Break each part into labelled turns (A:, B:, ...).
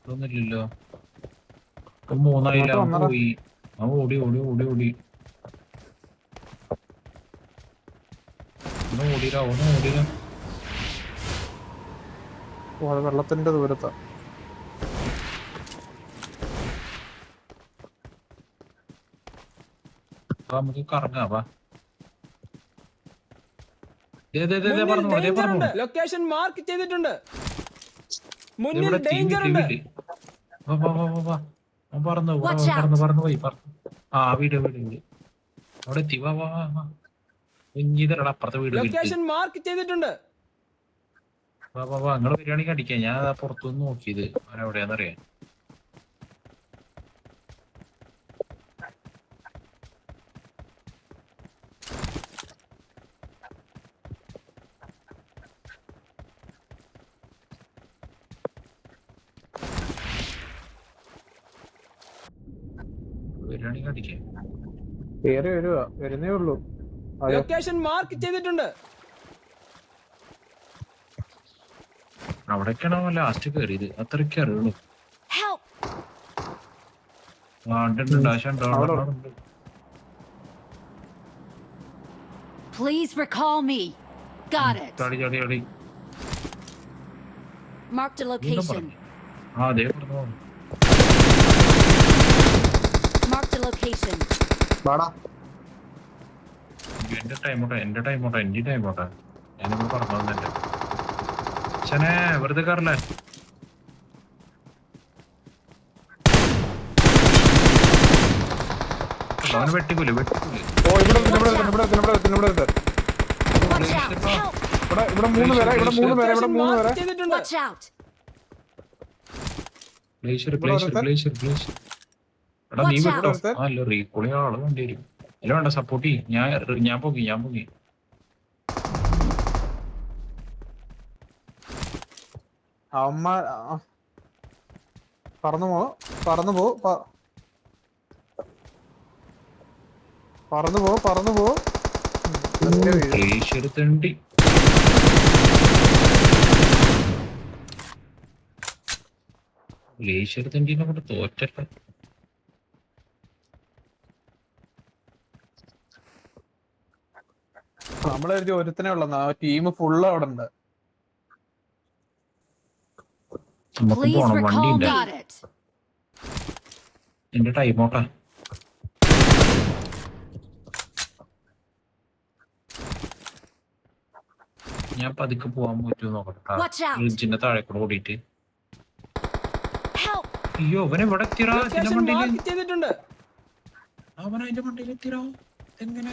A: ഇതൊന്നുമില്ലല്ലോ ഇപ്പൊ മൂന്നായില്ല. പോയി അവൻ ഓടി ഓടി ഓടി ഓടി അവൻ ഓടിയില്ല അവൻ ഓടിയില്ല
B: ഓ അത് വെള്ളത്തിന്റെ ദൂരത്താ
A: നമുക്ക് കറങ്ങാം വാ ദേ, ദേ, ദേ, ദേ,
C: മുന്നിൽ
A: പറഞ്ഞു ദേ
C: danger
A: പറഞ്ഞു
C: ഉണ്ട് ലൊക്കേഷൻ മാർക്ക് ചെയ്തിട്ടുണ്ട്. മുന്നിൽ ഡേഞ്ചർ ഉണ്ട്.
A: വീട്ടിൽ വാ വാ വാ വാ വാ. അവൻ പറന്നു പറന്നു പറന്നു പോയി ആ വീട് വീട് വീട്. അവിടെ എത്തി വാ വാ വാ വാ. കുഞ്ഞിതരടാ അപ്പുറത്തെ വീട്
C: ലൊക്കേഷൻ മാർക്ക് ചെയ്തിട്ടുണ്ട്.
A: വാ വാ വാ നിങ്ങൾ വരികയാണെങ്കിൽ അടിക്കാം ഞാൻ അതാ പുറത്തുനിന്ന് നോക്കിയത്. അവൻ
B: കേറി വരുവാ. വരുന്നേ ഉള്ളൂ.
C: ലൊക്കേഷൻ മാർക്ക് ചെയ്തിട്ടുണ്ട്.
A: അവിടേക്കാണോ ലാസ്റ്റ് കയറിയത് അത്രയ്ക്ക് അറിയുള്ളൂ.
D: Please recall me. Got it.
A: ചാടി ചാടി ചാടി.
D: Marked a location.
A: ആ അതേ പറഞ്ഞു
D: Marked a location.
B: വാടാ
A: എന്റെ ടൈം ഓട്ടെ എന്റെ ടൈം ഓട്ടെ എന്റെ ടൈം ഓട്ടെ ഞാനിപ്പോ പറഞ്ഞു തന്നെ ശനെ വെറുതെ കയറല്ലേ അവന് വെട്ടിക്കൂൽ വെട്ടിക്കൂൽ
B: ഓ ഇവിടെ ഒരുത്തൻ, ഇവിടെ ഒരുത്തൻ, ഇവിടെ ഒരുത്തൻ, ഇവിടെ ഒരുത്തൻ, ഇവിടെ ഒരുത്തൻ.
D: Watch out. Help!
B: ഇവിടെ ഇവിടെ മൂന്ന് പേരെ ഇവിടെ മൂന്ന് പേരെ ഇവിടെ മൂന്ന് പേരെ
D: Watch out.
B: ഒരുത്തൻ.
A: ഗ്ലേഷ്യർ ഗ്ലേഷ്യർ എടാ നീ വിട്ടോ. ആ അല്ല റീകോളിങ് ആൾ വേണ്ടി വരും അല്ല വേണ്ട സപ്പോർട്ട് ചെയ്യും. ഞാൻ ഞാൻ പോകി ഞാൻ പോകി
B: അമ്മ പറന്നു പോ പറന്നു പോ പറന്നു പോ പറന്നു പോ.
A: തെണ്ടി. ഗ്ലേഷ്യർ തെണ്ടീനെ കൊണ്ട് തോറ്റല്ല
B: നമ്മളെ ഒരുത്തനേ ഒരുത്തനെ ഉള്ളു. ടീം ഫുള്ള് അവിടെ ഉണ്ട്
A: നമുക്ക് പോണം. എന്റെ ടൈം ഓട്ടാ ഞാൻ പതുക്കെ പോവാൻ പറ്റുമോ നോക്കട്ടെ. ബ്രിഡ്ജിന്റെ താഴെ കൂടെ ഓടിയിട്ട്! അയ്യോ അവനെ
C: ഇവിടെ
A: മണ്ടിയിൽ
C: എത്തിയോ ചെയ്തിട്ടുണ്ട്.
A: അവൻ അതിന്റെ വണ്ടിയിൽ എത്തിയടാ? എങ്ങനെ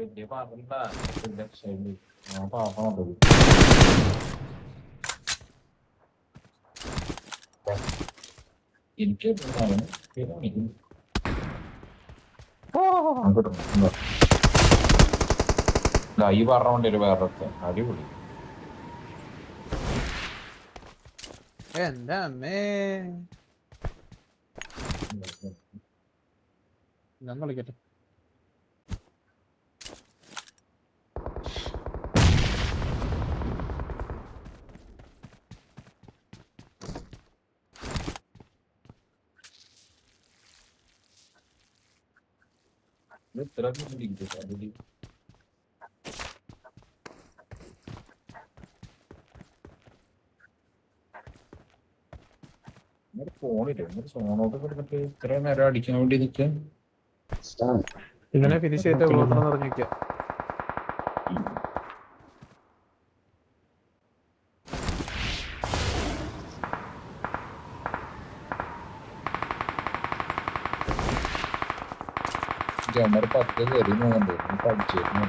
A: വലിയ പിന്നെ ശരി ഞാൻ പാപ്പുണ്ട് എനിക്ക് എന്താണ് പിന്നെ. ദാ ഈ പറഞ്ഞ വണ്ടി ഒരു വേറെ അടിപൊളി
B: എന്റെ അമ്മേ ഞാൻ കളിക്കട്ടെ
A: ഇത്ര അടിപൊളി gibi gidiyor abi. ഇത്രയും നേരം അടിക്കാൻ വേണ്ടി
B: Все, морпак доверие, не
A: надо, не пальчик, не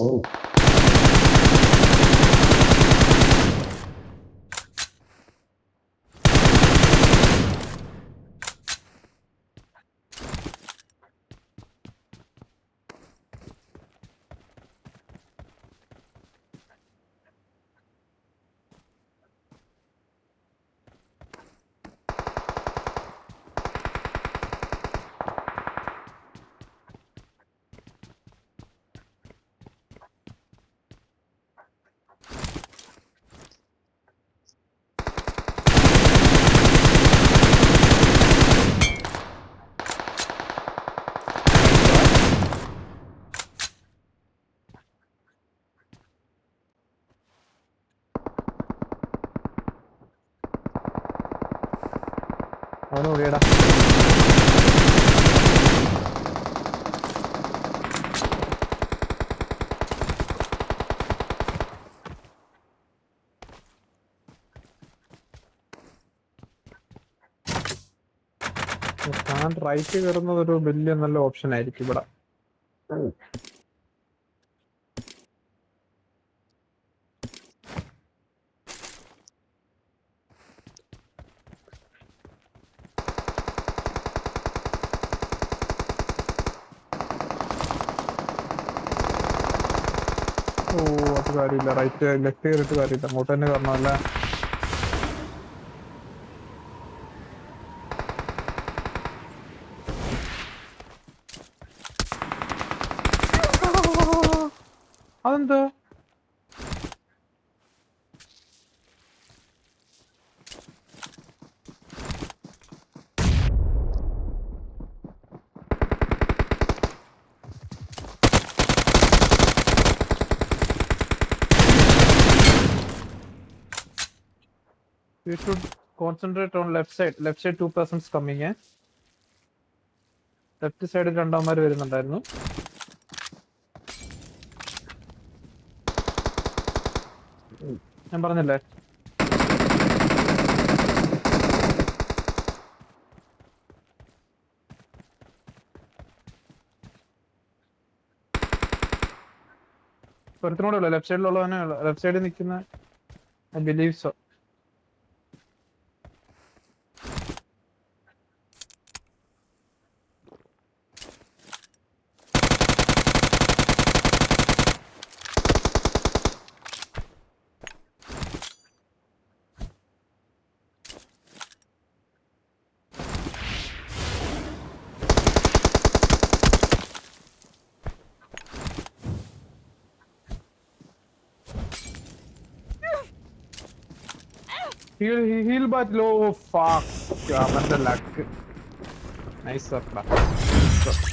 A: sono.
B: അവന് റൈറ്റ് കയറുന്നത് ഒരു വലിയ നല്ല ഓപ്ഷൻ ആയിരിക്കും ഇവിടെ. ഓ അത് കാര്യമില്ല. റൈറ്റ് ലെഫ്റ്റ് കയറിയിട്ട് കാര്യമില്ല. അങ്ങോട്ട് തന്നെ കയറണമല്ലേ അതെന്താ? You should concentrate on left side. Left side two persons coming in. Left സൈഡിൽ രണ്ടാമര് വരുന്നുണ്ടായിരുന്നു. ഞാൻ പറഞ്ഞല്ലേ? ഒരുത്തിനോടെ ഉള്ളു. ലെഫ്റ്റ് സൈഡിലുള്ളവനെ ലെഫ്റ്റ് സൈഡിൽ നിൽക്കുന്ന I believe so Heal, heal, heal but low. Oh, fuck. Yeah, man, the luck. Nice up, man. Nice up.